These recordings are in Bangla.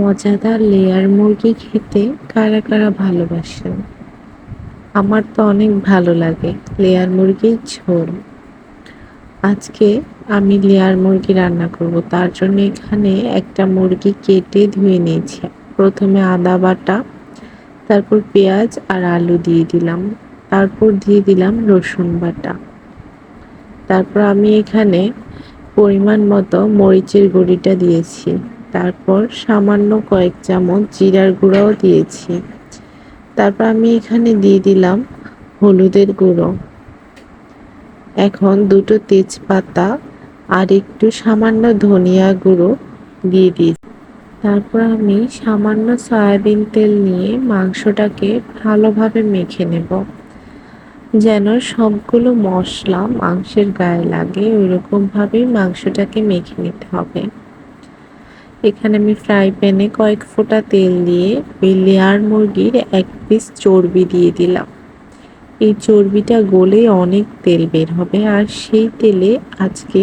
মজাদার লেয়ার মুরগি খেতে কারা কারা ভালোবাসেন আমার তো অনেক ভালো লাগে লেয়ার মুরগির ঝোল। আজকে আমি লেয়ার মুরগি রান্না করব, তার জন্য এখানে একটা মুরগি কেটে ধুয়ে নিয়েছি। প্রথমে আদা বাটা, তারপর পেঁয়াজ আর আলু দিয়ে দিলাম, তারপর দিয়ে দিলাম রসুন বাটা। তারপর আমি এখানে পরিমাণ মতো মরিচের গুঁড়িটা দিয়েছি। তারপর সামান্য কয়েক চামচ জিরার গুঁড়াও দিয়েছি। তারপর আমি এখানে দিয়ে দিলাম হলুদের গুঁড়ো। এখন দুটো তেজপাতা আর একটু সামান্য ধনিয়া গুঁড়ো দিয়ে দিই। তারপর আমি সামান্য সয়াবিন তেল নিয়ে মাংসটাকে ভালোভাবে মেখে নেব। যেন সবগুলো মশলা মাংসের গায়ে লাগে, ওইরকমভাবেই মাংসটাকে মেখে নিতে হবে। এখানে আমি ফ্রাই প্যানে কয়েক ফোঁটা তেল দিয়ে ওই লেয়ার মুরগির এক পিস চর্বি দিয়ে দিলাম। এই চর্বিটা গলে অনেক তেল বের হবে আর সেই তেলে আজকে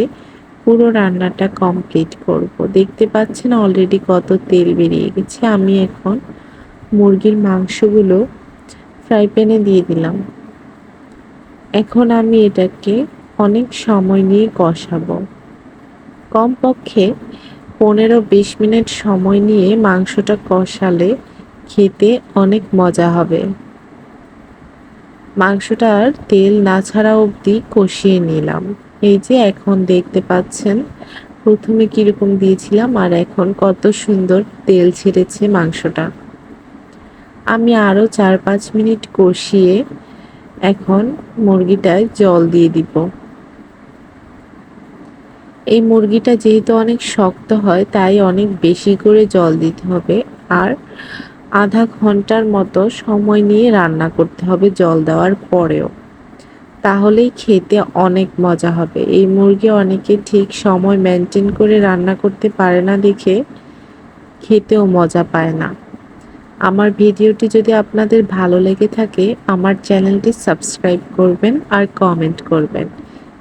পুরো রান্নাটা কমপ্লিট করব। দেখতে পাচ্ছেন অলরেডি কত তেল বেরিয়ে গেছে। আমি এখন মুরগির মাংসগুলো ফ্রাই প্যানে দিয়ে দিলাম। এখন আমি এটাকে অনেক সময় নিয়ে কষাবো। কমপক্ষে পনেরো বিশ মিনিট সময় নিয়ে মাংসটা কষালে খেতে অনেক মজা হবে। মাংসটার তেল না ছাড়া অবধি কষিয়ে নিলাম। এই যে এখন দেখতে পাচ্ছেন, প্রথমে কীরকম দিয়েছিলাম আর এখন কত সুন্দর তেল ছেড়েছে মাংসটা। আমি আরও চার পাঁচ মিনিট কষিয়ে এখন মুরগিটায় জল দিয়ে দিব। এই মুরগিটা যেহেতু অনেক শক্ত হয়, তাই অনেক বেশি করে জল দিতে হবে আর আধা ঘণ্টার মতো সময় নিয়ে রান্না করতে হবে জল দেওয়ার পরেও। তাহলেই খেতে অনেক মজা হবে। এই মুরগি অনেকে ঠিক সময় মেনটেন করে রান্না করতে পারে না দেখে খেতেও মজা পায় না। আমার ভিডিওটি যদি আপনাদের ভালো লেগে থাকে, আমার চ্যানেলটি সাবস্ক্রাইব করবেন আর কমেন্ট করবেন।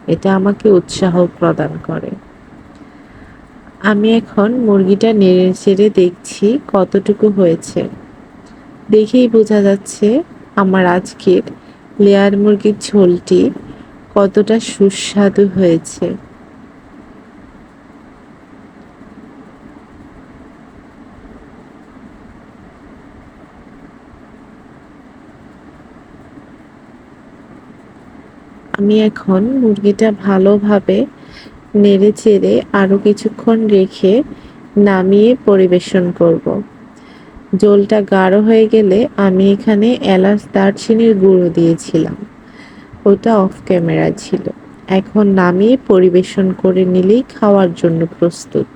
এটা আমাকে উৎসাহ প্রদান করে। আমি এখন মুরগিটা নেড়ে ছেড়ে দেখছি কতটুকু হয়েছে। দেখেই বোঝা যাচ্ছে আমার আজকের লেয়ার মুরগির ঝোলটি কতটা সুস্বাদু হয়েছে। আমি এখন মুরগিটা ভালোভাবে নেড়ে চেড়ে আরও কিছুক্ষণ রেখে নামিয়ে পরিবেশন করব। জলটা গাঢ় হয়ে গেলে আমি এখানে এলাচ দারচিনির গুঁড়ো দিয়েছিলাম। ওটা অফ ক্যামেরা ছিল। এখন নামিয়ে পরিবেশন করে নিলেই খাওয়ার জন্য প্রস্তুত।